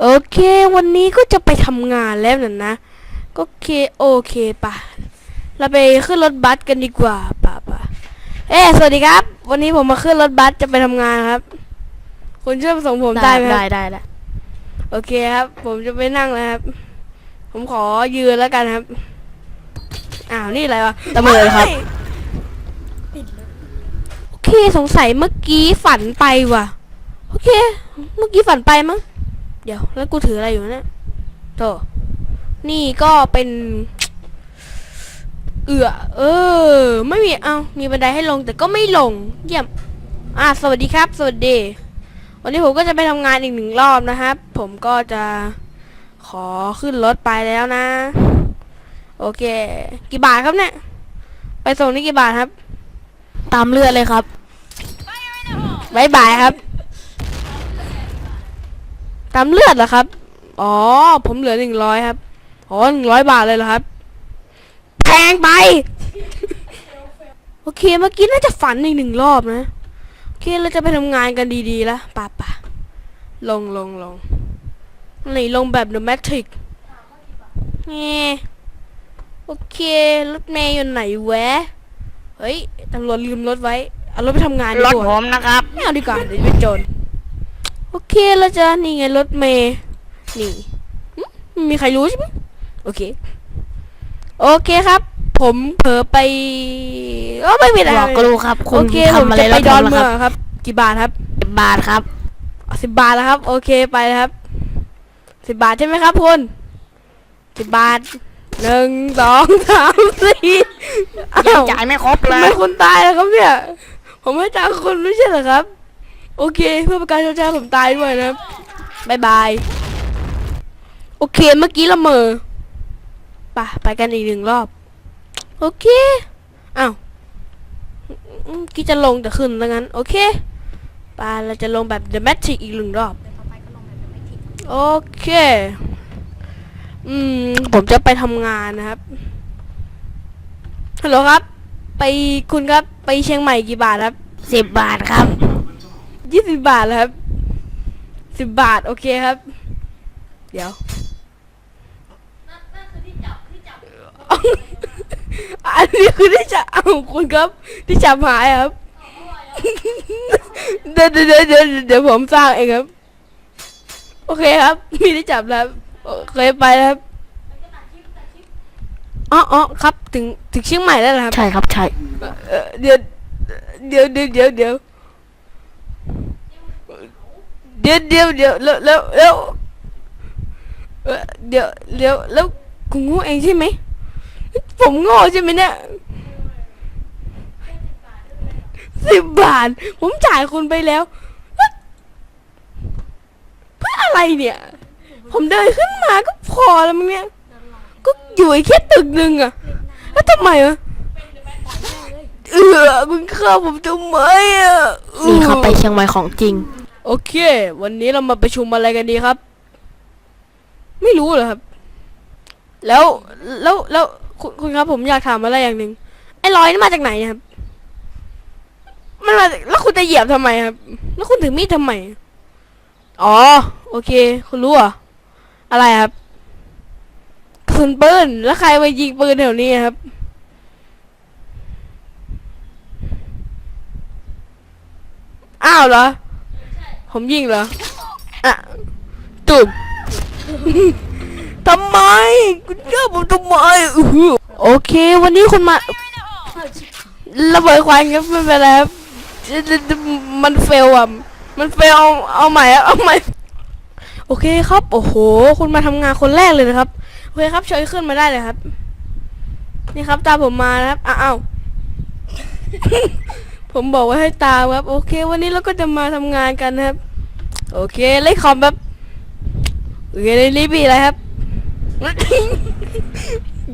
โอเค วันนี้ก็จะไปทำงานแล้วน่ะนะ ก็เคโอเคปะเราไปขึ้นรถบัสกันดีกว่าปะปะเอ๊ะสวัสดีครับ วันนี้ผมมาขึ้นรถบัสจะไปทำงานครับ คุณช่วยมาส่งผมได้ไหมครับได้ได้ได้โอเคครับ ผมจะไปนั่งแล้วครับ ผมขอยืนแล้วกันครับ อ้าวนี่อะไรวะตะเมินครับไม่โอเคสงสัยเมื่อกี้ฝันไปว่ะ โอเค เมื่อกี้ฝันไปมั้ง เดี๋ยวแล้วกูถืออะไรอยู่เนี่ยโตนี่ก็เป็น เอือเออ ไม่มีเอามีบันไดให้ลงแต่ก็ไม่ลง เยี่ยม อะสวัสดีครับ สวัสดี วันนี้ผมก็จะไปทำงานอีกหนึ่งรอบนะครับ ผมก็จะขอขึ้นรถไปแล้วนะ โอเค กี่บาทครับเนี่ย ไปส่งนี่กี่บาทครับ ตามเลือดเลยครับบายบายครับ ตามเลือดเหรอครับ อ๋อ ผมเหลือหนึ่งร้อยครับ อ๋อหนึ่งร้อยบาทเลยเหรอครับ แพงไป โอเค เมื่อกี้น่าจะฝันอีกหนึ่งรอบนะ โอเค เราจะไปทำงานกันดีๆแล้วป่ะป่ะลงลงลงนี่ลงแบบ The Matrix นี่โอเค รถเมย์อยู่ไหนแวะ เฮ้ย ตำรวจลืมรถไว้ เอารถไปทำงานดีรถกว่าผมนะครับ ไม่เอาดีกว่า เดี๋ยวจะเป็นโจร โอเคเราจะนี่ไงรถเมย์นี่หึไม่มีใครรู้ใช่ไหมโอเค โอเคครับ ผมเผลอไปโอ้ไม่มีอะไรบอกก็รู้ครับ คุโอณเคผมทำอะไรจะไปแล้วดอนทำแล้วเมืคองรับครับ กี่บาทครับสิบบาทครับ สิบบาทแล้วครับ โอเคไปเลยครับสิบบาทใช่ไหมครับคุณสิบบาทหนึ่งสองสามสี่ยังอ้าว จ่ายไม่ครบเลทำไมยคุณตายแล้วครับเนี่ย ผมไม่จ้างคุณไม่ใช่เหรอครับ โอเค เพื่อประกันชดใช้ผมตายด้วยนะบายบาย โอเค เมื่อกี้ละเมอไปไปกันอีกหนึ่งรอบ โอเค อ้าวกี้จะลงแต่ขึ้นแล้วงั้น โอเคไปเราจะลงแบบ The Matrix อีกหนึ่งรอบ โอเค อืม ผมจะไปทำงานนะครับ ฮัลโหลครับ ไปคุณครับ ไปเชียงใหม่กี่บาทครับสิบบาทครับ ยี่สิบบาทแล้วครับสิบบาท โอเคครับ เดี๋ยว อันนี้คือที่จะเอาคุณครับ ที่จับหายครับ เดี๋ยวเดี๋ยวเดี๋ยวเดี๋ยวผมสร้างเองครับ โอเคครับ มีที่จับแล้วครับโอเคไปแล้วครับอ๋ออ๋อครับ ถึงถึงเชียงใหม่แล้วเหรอครับ ใช่ครับ ใช่เอ่อเดี๋ยวเดี๋ยวเดี๋ยวเดี๋ยว เดี๋ยวเดี๋ยวเดี๋ยวเดี๋ยวแล้วแล้วแล้วเอ่อเดี๋ยวเดี๋ยวแล้วกูโง่เองใช่ไหมผมโง่ใช่ไหมเนี่ยสิบบาท ผมจ่ายคุณไปแล้ว เพื่ออะไรเนี่ย ผมเดินขึ้นมาก็พอแล้วมั้งเนี่ย ก็อยู่ไอ้แค่ตึกหนึ่งอะแล้วทำไมอะเออมึงฆ่าผมทำไมอะนี่ครับไปเชียงใหม่ของจริง โอเค วันนี้เรามาประชุมอะไรกันดีครับ ไม่รู้เหรอครับ แล้วแล้วแล้วคุณคุณครับ ผมอยากถามอะไรอย่างหนึ่งไอ้รอยนี่มาจากไหนครับ มันมาแล้วคุณจะเหยียบทำไมครับ แล้วคุณถือมีดทำไมอ๋อ โอเค คุณรู้เหรออะไรครับกระสุนปืนแล้วใครมายิงปืนแถวนี้ครับอ้าวเหรอ ผมยิงเหรอ อะตุ่มทำไมคุณเจ้าผมทำไมอื้อหือโอเค วันนี้คุณมาระเบิดควันครับไม่เป็นไรครับมันเฟลอะ มันเฟลเอาเอาใหม่อะเอาใหม่ โอเคครับ โอ้โห คุณมาทำงานคนแรกเลยนะครับ โอเคครับเชิญขึ้นมาได้เลยครับ นี่ครับ ตามผมมานะครับ อ้าว ผมบอกว่าให้ตามครับ โอเค วันนี้เราก็จะมาทำงานกันนะครับ โอเคเล่นคอมแบบโอเคในนี้มีอะไรครับ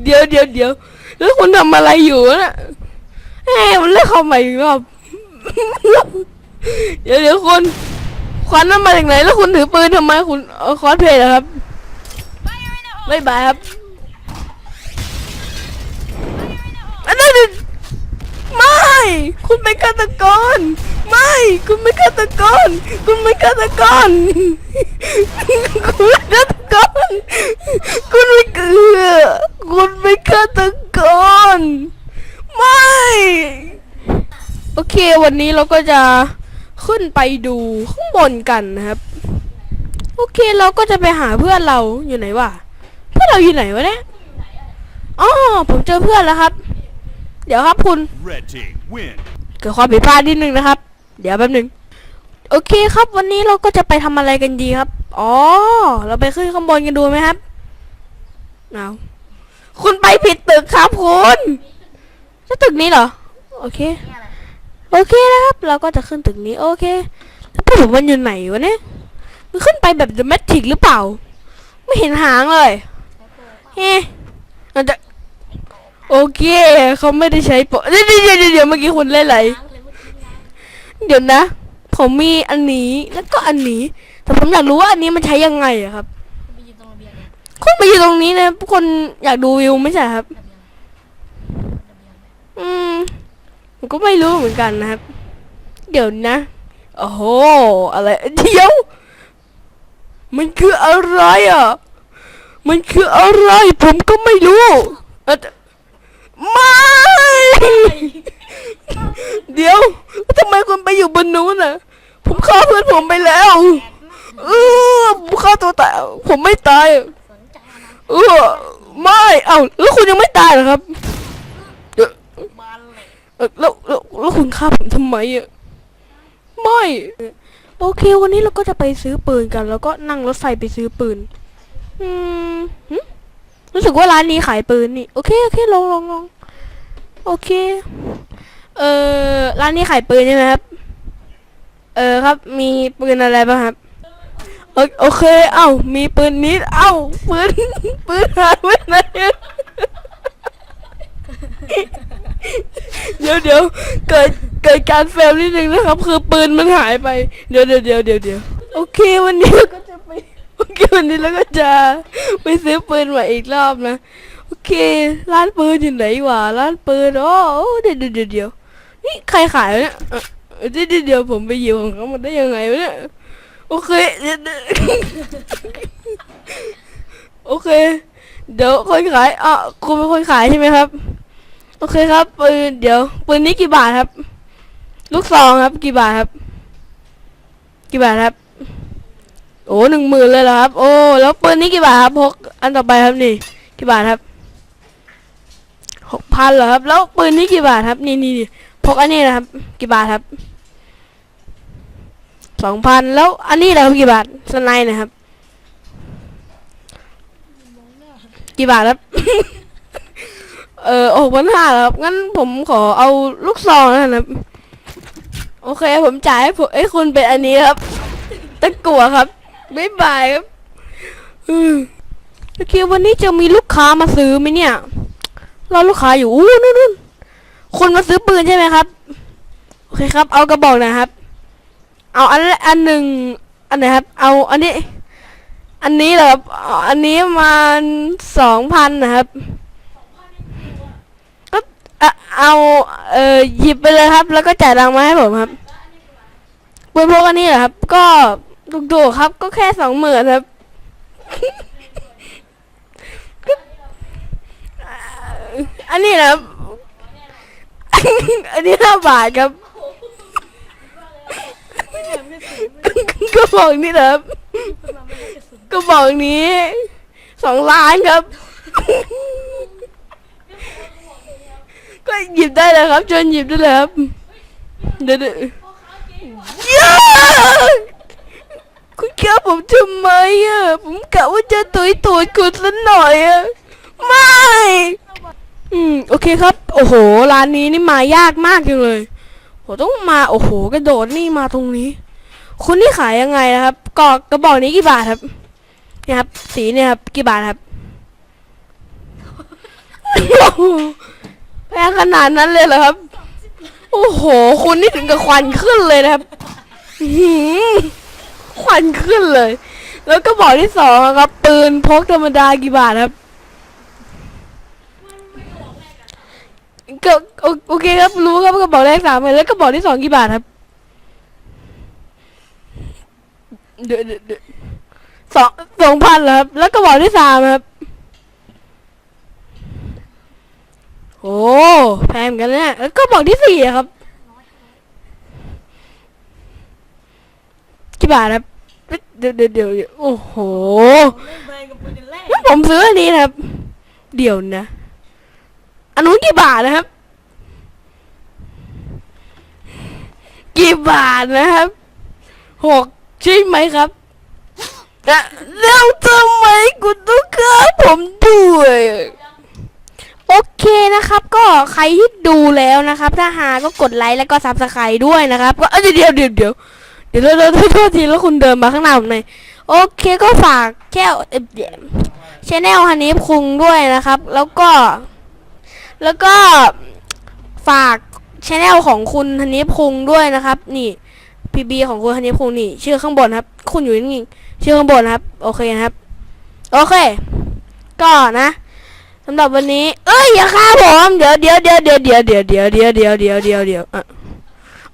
เดี๋ยวเดี๋ยวเดี๋ยวแล้วคุณทำอะไรอยู่น่ะเฮ้ยมันเล่นคอมใหม่อีกรอบเดี๋ยวเดี๋ยวคุณควันนั้นมาจากไหนแล้วคุณถือปืนทำไมคุณเอาคอสเพลย์เหรอครับไม่บายครับอันนั้นไม่ คุณเป็นฆาตกร ไม่คุณไม่ฆาตกรคุณไม่ฆาตกรคุณไม่ฆาตกรคุณไม่เกลือคุณไม่ฆาตกรไม่โอเควันนี้เราก็จะขึ้นไปดูข้างบนกันนะครับ โอเคเราก็จะไปหาเพื่อนเราอยู่ไหนวะเพื่อนเราอยู่ไหนวะเนี่ยอ๋อผมเจอเพื่อนแล้วครับ เดี๋ยวครับคุณ Red team win. เกิดความผิดพลาดนิดนึงนะครับ เดี๋ยวแป๊บหนึ่งโอเคครับวันนี้เราก็จะไปทำอะไรกันดีครับ อ๋อ เราไปขึ้นข้างบนกันดูไหมครับเอาคุณไปผิดตึกครับคุณแล้วตึกนี้เหรอ โอเค โอเคนะครับ เราก็จะขึ้นตึกนี้ โอเคแล้วแต่ผมมันอยู่ไหนวะเนี่ยมันขึ้นไปแบบเดอะแมทริกหรือเปล่า ไม่เห็นหางเลยเฮ้มันจะโอเคเขาไม่ได้ใช้โปะเดี๋ยวเดี๋ยวเดี๋ยวเดี๋ยวเมื่อกี้คุณเล่นอะไร เดี๋ยวนะ ผมมีอันนี้แล้วก็อันนี้ แต่ผมอยากรู้ว่าอันนี้มันใช้ยังไงอะครับคุณมาอยู่ตรงนี้นะคนอยากดูวิวไม่ใช่เหรอครับอืมผมก็ไม่รู้เหมือนกันนะครับ เดี๋ยวนะ โอ้โห อะไร เดี๋ยว มันคืออะไรอะ มันคืออะไร ผมก็ไม่รู้เอ่อไม่ เดี๋ยวทำไมคุณไปอยู่บนนู้นน่ะ ผมฆ่าเพื่อนผมไปแล้วเออผมฆ่าตัวตายผมไม่ตายเออไม่เอ้าแล้วคุณยังไม่ตายเหรอครับแล้วแล้วแล้วคุณฆ่าผมทำไมอะไม่โอเค วันนี้เราก็จะไปซื้อปืนกัน แล้วก็นั่งรถไฟไปซื้อปืน อืมรู้สึกว่าร้านนี้ขายปืนนี่ โอเค โอเค ลองลองลองโอเค เออร้านนี้ขายปืนใช่ไหมครับ เออครับ มีปืนอะไรบ้างครับ โอโอเค เอ้า มีปืนนี้เอ้า ปืน ปืนหายไปไหนเดี๋ยวเดี๋ยวเกิดเกิดการเฟลนิดนึงนะครับ คือปืนมันหายไป เดี๋ยวเดี๋ยวเดี๋ยวเดี๋ยวเดี๋ยวโอเควันนี้เราก็จะไปโอเควันนี้เราก็จะไปซื้อปืนใหม่อีกรอบนะ โอเค ร้านปืนอยู่ไหนวะร้านปืนอ๋อโอ้เดี๋ยวเดี๋ยวเดี๋ยว นี่ใครขายวะเนี่ยเอ่อเดี๋ยวเดี๋ยวเดี๋ยวผมไปหยิบของเขามาได้ยังไงวะเนี่ย โอเคเดี๋ยวเดี๋ยวโอเค เดี๋ยวคนขายอะคุณเป็นคนขายใช่ไหมครับ โอเคครับปืนเดี๋ยวปืนนี้กี่บาทครับ ลูกซองครับ กี่บาทครับ กี่บาทครับ โอ้หนึ่งหมื่นเลยเหรอครับ โอ้แล้วปืนนี้กี่บาทครับพกอันต่อไปครับนี่ กี่บาทครับหกพันเหรอครับ แล้วปืนนี้กี่บาทครับ นี่นี่นี่ พกอันนี้นะครับ กี่บาทครับสองพันแล้วอันนี้นะครับกี่บาทสไนด์นะครับ กี่บาทครับ เออหกพันห้าครับ งั้นผมขอเอาลูกซองนะครับ โอเค ผมจ่ายให้ผมให้คุณเป็นอันนี้ครับตะกัวครับบ๊ายบายครับอืมโอเควันนี้จะมีลูกค้ามาซื้อไหมเนี่ยรอลูกค้าอยู่อู้นู่นนู่น คนมาซื้อปืนใช่ไหมครับ โอเคครับ เอากระบอกนะครับ เอาอันอันหนึ่งอันไหนครับ เอาอันนี้ อันนี้เหรอครับอันนี้มาสองพันนะครับก็เอาเอ่อหยิบไปเลยครับ แล้วก็จ่ายตังค์มาให้ผมครับปืนพกอันนี้เหรอครับ ก็ถูกๆครับ ก็แค่สองหมื่นครับอันนี้นะครับ อันนี้ห้าบาทครับก็บอกนี่นะครับก็บอกนี้สองล้านครับ ก็หยิบได้เลยครับเชิญหยิบได้เลยครับเดี๋ยวเดี๋ยวเย้คุณแค่ผมทำไมอะผมกะว่าจะตุยตูดคุณสักหน่อยอะไม่ อืมโอเคครับ โอ้โหร้านนี้นี่มายากมากจังเลยผมต้องมาโอ้โหกระโดดนี่มาตรงนี้ คุณนี่ขายยังไงนะครับกอกกระบอกนี้กี่บาทครับเนี่ยครับ สีเนี่ยครับกี่บาทครับโอ้โหแพงขนาดนั้นเลยเหรอครับ โอ้โห คุณนี่ถึงกับควันขึ้นเลยนะครับหือควันขึ้นเลย แล้วก็บอกที่สองครับ ปืนพกธรรมดากี่บาทครับ ก็โอโอเคครับรู้ครับกระบอกแรกสามพันแล้วกระบอกที่สองกี่บาทครับเดี๋ยวเดี๋ยวเดี๋ยวสองสองพันเหรอครับ แล้วกระบอกที่สามครับโอ้แพงเหมือนกันเนี่ยแล้วกระบอกที่สี่อะครับกี่บาทครับเดี๋ยวเดี๋ยวเดี๋ยวเดี๋ยวโอ้โหผมซื้ออันนี้นะครับ เดี๋ยวนะ อันนู้นกี่บาทนะครับ กี่บาทนะครับหกใช่ไหมครับแล้วทำไมคุณต้องฆ่าผมด้วยโอเคนะครับ ก็ใครที่ดูแล้วนะครับ ถ้าหาก็กดไลค์แล้วก็ซับสไครต์ด้วยนะครับ ก็เอ้ยเดี๋ยวเดี๋ยวเดี๋ยวเดี๋ยวเดี๋ยวเดี๋ยวโทษทีแล้วคุณเดินมาข้างหน้าผมหน่อยโอเคก็ฝากแค่ชแนลฮันนี้คุงด้วยนะครับ แล้วก็ แล้วก็ฝากชแนลของคุณฮันนี้คุงด้วยนะครับ นี่พีบีของคุณฮันนี้คุงนี่ ชื่อข้างบนครับ คุณอยู่นี่ชื่อข้างบนครับ โอเคนะครับ โอเค ก็นะสำหรับวันนี้ เอ้ยอย่าฆ่าผมเดี๋ยวเดี๋ยวเดี๋ยวเดี๋ยวเดี๋ยวเดี๋ยวเดี๋ยวเดี๋ยวเดี๋ยวเดี๋ยวเดี๋ยวเดี๋ยว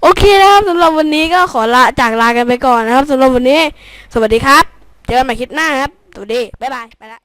โอเคนะครับสำหรับวันนี้ก็ขอลาจากลากันไปก่อนนะครับสำหรับวันนี้ สวัสดีครับ เจอกันใหม่คลิปหน้าครับสวัสดีบ๊ายบายไปละ